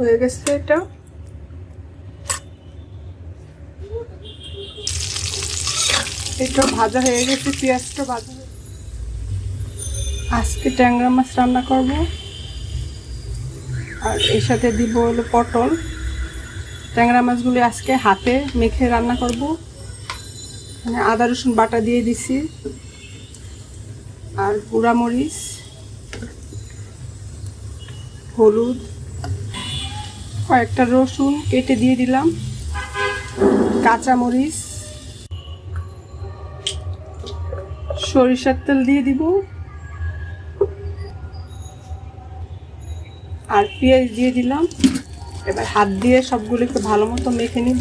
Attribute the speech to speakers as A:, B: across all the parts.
A: হয়ে গেছে এটা। এটা ভাজা হয়ে গেছে, পেঁয়াজটা ভাজা আজকে ট্যাংরা মাছ রান্না করব। আর এর সাথে দিব হলো পটল। ট্যাংরা মাছগুলি আজকে হাতে মেখে রান্না করব। মানে আদা, রসুন বাটা দিয়ে দিছি। আর গুঁড়া মরিচ হলুদ কয়েকটা রসুন কেটে দিয়ে দিলাম কাঁচা মরিচ সরিষার তেল দিয়ে দিব, আর পেঁয়াজ দিয়ে দিলাম। এবার হাত দিয়ে সবগুলোকে ভালো মতো মেখে নিব।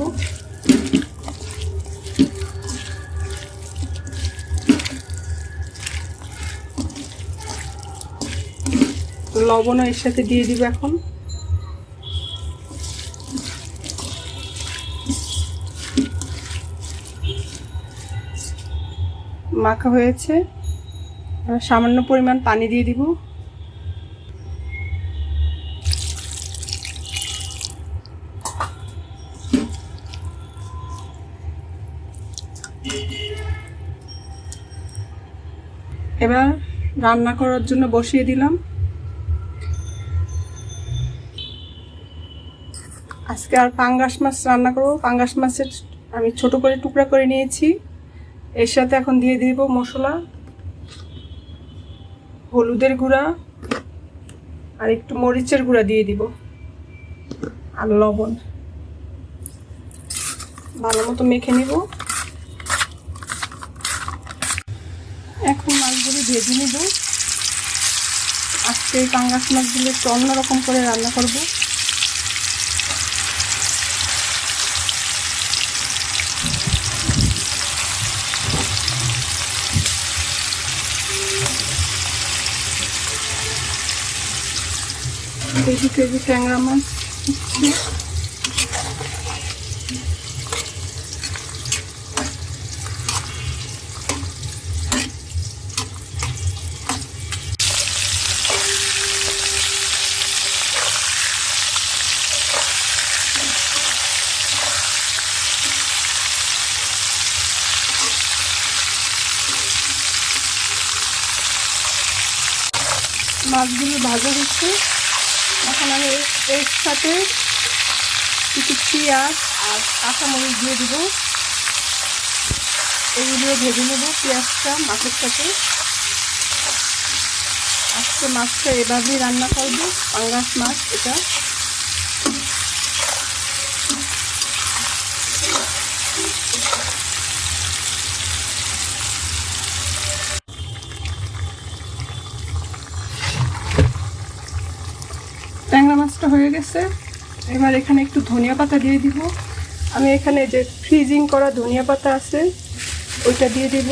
A: লবণও এর সাথে দিয়ে দিব এখন। মাখা হয়েছে। সামান্য পরিমাণ পানি দিয়ে দিব। এবার রান্না করার জন্য বসিয়ে দিলাম। আজকে আর পাঙ্গাস মাছ রান্না করব। পাঙ্গাস মাছের আমি ছোট করে টুকরা করে নিয়েছি। এর সাথে এখন দিয়ে দিব মশলা, হলুদের গুঁড়া, আর একটু মরিচের গুঁড়া দিয়ে দিব, আর লবণ। ভালো মতো মেখে নিব। এখন মাছগুলো ভেজে নিব। আজকে এই পাঙ্গাস মাছগুলো একটু অন্যরকম করে রান্না করব। কেজি কেজি ট্যাংরা মাছ। মাছগুলো ভাজা হচ্ছে। এখন আমি এর সাথে কিছু পেঁয়াজ আর কাঁচামরিচ দিয়ে দিব। এগুলো ভেজে নেব পেঁয়াজটা মাছের সাথে। আজকে মাছটা এভাবেই রান্না করব, পাঙ্গাস মাছ এটা। ট্যাংরা হয়ে গেছে। এবার এখানে একটু ধনিয়া পাতা দিয়ে দিব। আমি এখানে যে ফ্রিজিং করা ধনিয়া পাতা আছে, ওইটা দিয়ে দিব।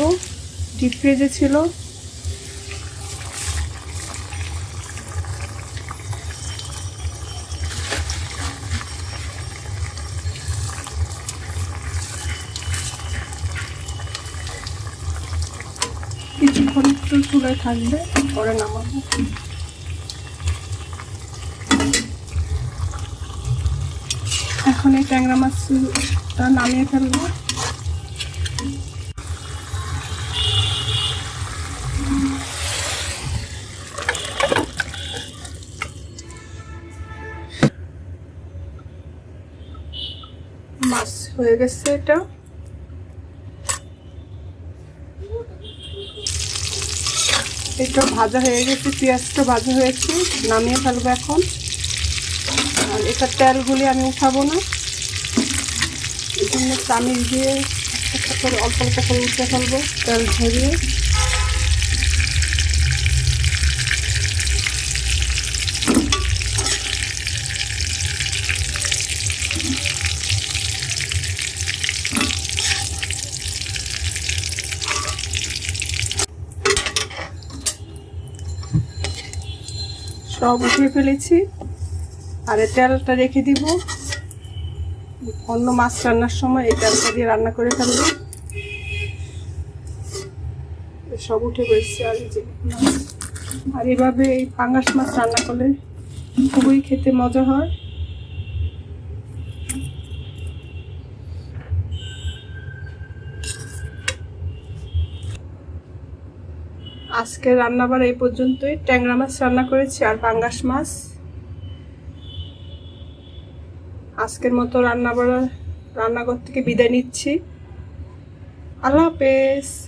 A: ডিপ ফ্রিজে ছিল। কিছুক্ষণ একটু চুলায় থাকবে, পরে নামাবো। এখন এই ট্যাংরা মাছটা নামিয়ে ফেলব। মাছ হয়ে গেছে এটা। এটা ভাজা হয়ে গেছে, পেঁয়াজটা ভাজা হয়েছে, নামিয়ে ফেলব এখন। আর এটা তেলগুলি আমি উঠাবো না। জন্য চামিচ দিয়ে করে অল্প অল্প করে উঠে ফেলব, তেল ঝরিয়ে। সব উঠিয়ে ফেলেছি। আর এই তেলটা রেখে দিব। অন্য মাছ রান্নার সময় এই তেলটা দিয়ে রান্না করে ফেলব। সব উঠে গেছে আর আর এভাবে এই পাঙ্গাস মাছ রান্না করলে খুবই খেতে মজা হয়। আজকে রান্নাবার এই পর্যন্তই। ট্যাংরা মাছ রান্না করেছি আর পাঙ্গাস মাছ। আজকের মতো রান্না বাড়া রান্নাঘর থেকে বিদায় নিচ্ছি। আল্লাহ হাফেজ।